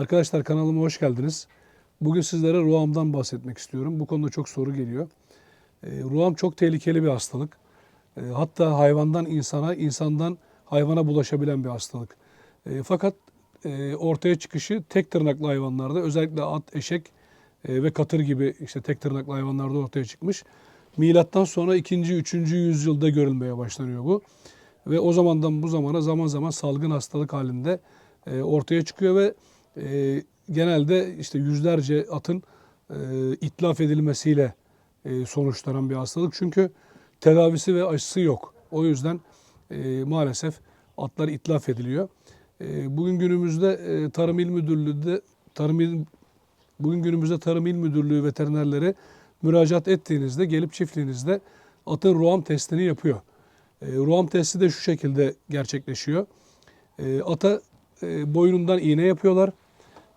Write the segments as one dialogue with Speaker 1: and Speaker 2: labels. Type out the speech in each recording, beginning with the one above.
Speaker 1: Arkadaşlar kanalıma hoş geldiniz. Bugün sizlere ruamdan bahsetmek istiyorum. Bu konuda çok soru geliyor. E, ruam çok tehlikeli bir hastalık. E, hatta hayvandan insana, insandan hayvana bulaşabilen bir hastalık. E, fakat e, ortaya çıkışı tek tırnaklı hayvanlarda özellikle at, eşek e, ve katır gibi işte tek tırnaklı hayvanlarda ortaya çıkmış. Milattan sonra 2. 3. yüzyılda görülmeye başlanıyor bu. Ve o zamandan bu zamana zaman zaman salgın hastalık halinde e, ortaya çıkıyor ve e, genelde işte yüzlerce atın e, itlaf edilmesiyle e, sonuçlanan bir hastalık. Çünkü tedavisi ve aşısı yok. O yüzden e, maalesef atlar itlaf ediliyor. E, bugün günümüzde e, Tarım İl Müdürlüğü'nde Tarım İl bugün günümüzde Tarım İl Müdürlüğü veterinerleri müracaat ettiğinizde gelip çiftliğinizde atın ruam testini yapıyor. E, ruam testi de şu şekilde gerçekleşiyor. E, ata e, boynundan iğne yapıyorlar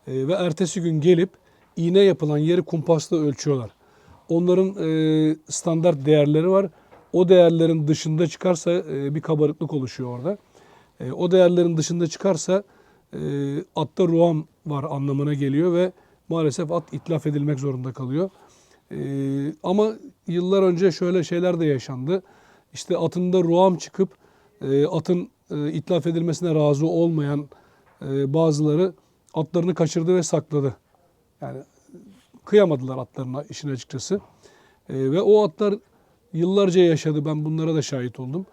Speaker 1: E, ve ertesi gün gelip iğne yapılan yeri kumpasla ölçüyorlar. Onların e, standart değerleri var. O değerlerin dışında çıkarsa e, bir kabarıklık oluşuyor orada. O değerlerin dışında çıkarsa atta ruam var anlamına geliyor ve maalesef at itlaf edilmek zorunda kalıyor. Ama yıllar önce şöyle şeyler de yaşandı. İşte atında ruam çıkıp atın itlaf edilmesine razı olmayan bazıları atlarını kaçırdı ve sakladı. Yani kıyamadılar atlarına işin açıkçası. E, ve o atlar yıllarca yaşadı. Ben bunlara da şahit oldum.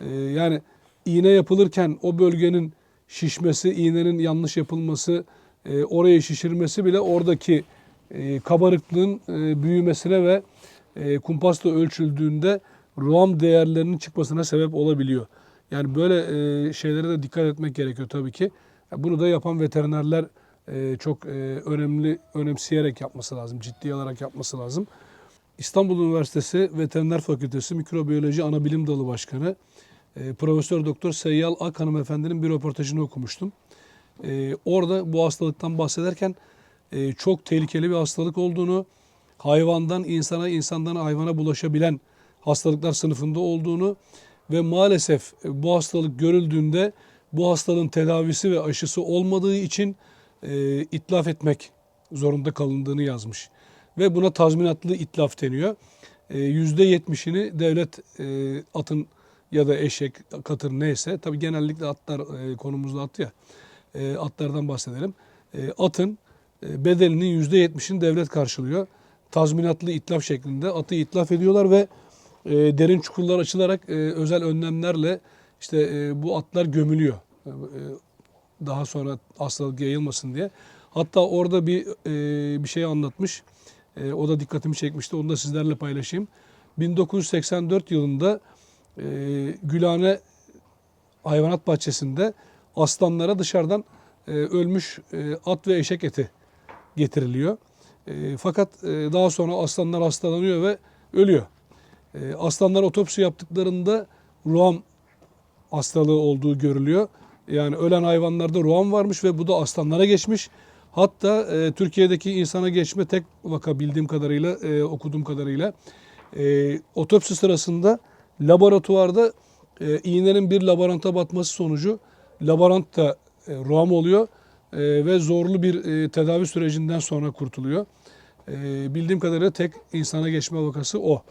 Speaker 1: E, yani iğne yapılırken o bölgenin şişmesi, iğnenin yanlış yapılması, e, orayı şişirmesi bile oradaki e, kabarıklığın e, büyümesine ve e, kumpasla ölçüldüğünde ruam değerlerinin çıkmasına sebep olabiliyor. Yani böyle e, şeylere de dikkat etmek gerekiyor tabii ki. Bunu da yapan veterinerler e, çok e, önemli, önemseyerek yapması lazım, ciddiye alarak yapması lazım. İstanbul Üniversitesi Veteriner Fakültesi Mikrobiyoloji Anabilim Dalı Başkanı e, Profesör Doktor Seyyal Ak hanımefendinin bir röportajını okumuştum. Orada bu hastalıktan bahsederken çok tehlikeli bir hastalık olduğunu, hayvandan insana, insandan hayvana bulaşabilen hastalıklar sınıfında olduğunu ve maalesef bu hastalık görüldüğünde bu hastalığın tedavisi ve aşısı olmadığı için e, itlaf etmek zorunda kalındığını yazmış. Ve buna tazminatlı itlaf deniyor. E, %70'ini devlet e, atın ya da eşek, katır neyse tabi genellikle atlar e, konumuzda at ya e, atlardan bahsedelim. E, atın e, bedelinin %70'ini devlet karşılıyor. Tazminatlı itlaf şeklinde atı itlaf ediyorlar ve e, derin çukurlar açılarak e, özel önlemlerle işte e, bu atlar gömülüyor. E, daha sonra hastalık yayılmasın diye. Hatta orada bir e, bir şey anlatmış. E, o da dikkatimi çekmişti. Onu da sizlerle paylaşayım. 1984 yılında e, Gülhane Hayvanat Bahçesi'nde aslanlara dışarıdan e, ölmüş e, at ve eşek eti getiriliyor. E, fakat e, daha sonra aslanlar hastalanıyor ve ölüyor. E, aslanlar otopsi yaptıklarında ruam hastalığı olduğu görülüyor. Yani ölen hayvanlarda ruam varmış ve bu da aslanlara geçmiş. Hatta e, Türkiye'deki insana geçme tek vaka bildiğim kadarıyla, e, okuduğum kadarıyla e, otopsi sırasında laboratuvarda e, iğnenin bir laboranta batması sonucu laborant da e, ruam oluyor e, ve zorlu bir e, tedavi sürecinden sonra kurtuluyor. E, bildiğim kadarıyla tek insana geçme vakası o.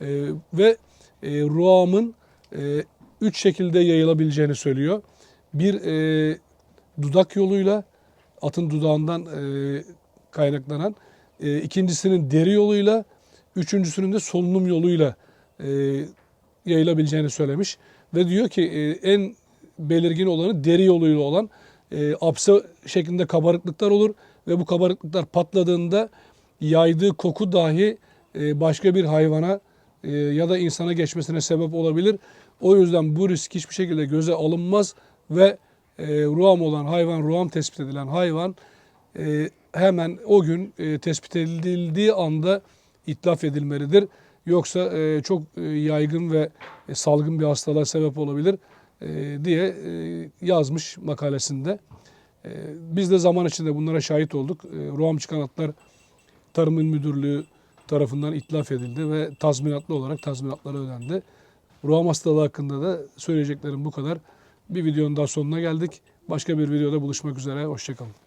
Speaker 1: E, ve e, ruamın e, üç şekilde yayılabileceğini söylüyor. Bir e, dudak yoluyla, atın dudağından e, kaynaklanan, e, ikincisinin deri yoluyla, üçüncüsünün de solunum yoluyla e, yayılabileceğini söylemiş. Ve diyor ki e, en belirgin olanı deri yoluyla olan e, apse şeklinde kabarıklıklar olur ve bu kabarıklıklar patladığında yaydığı koku dahi e, başka bir hayvana ya da insana geçmesine sebep olabilir. O yüzden bu risk hiçbir şekilde göze alınmaz ve e, ruam olan hayvan, ruam tespit edilen hayvan e, hemen o gün e, tespit edildiği anda itlaf edilmelidir. Yoksa e, çok e, yaygın ve e, salgın bir hastalığa sebep olabilir e, diye e, yazmış makalesinde. E, biz de zaman içinde bunlara şahit olduk. E, ruam çıkan atlar Tarım İl Müdürlüğü tarafından itlaf edildi ve tazminatlı olarak tazminatları ödendi. Ruam hastalığı hakkında da söyleyeceklerim bu kadar. Bir videonun daha sonuna geldik. Başka bir videoda buluşmak üzere. Hoşçakalın.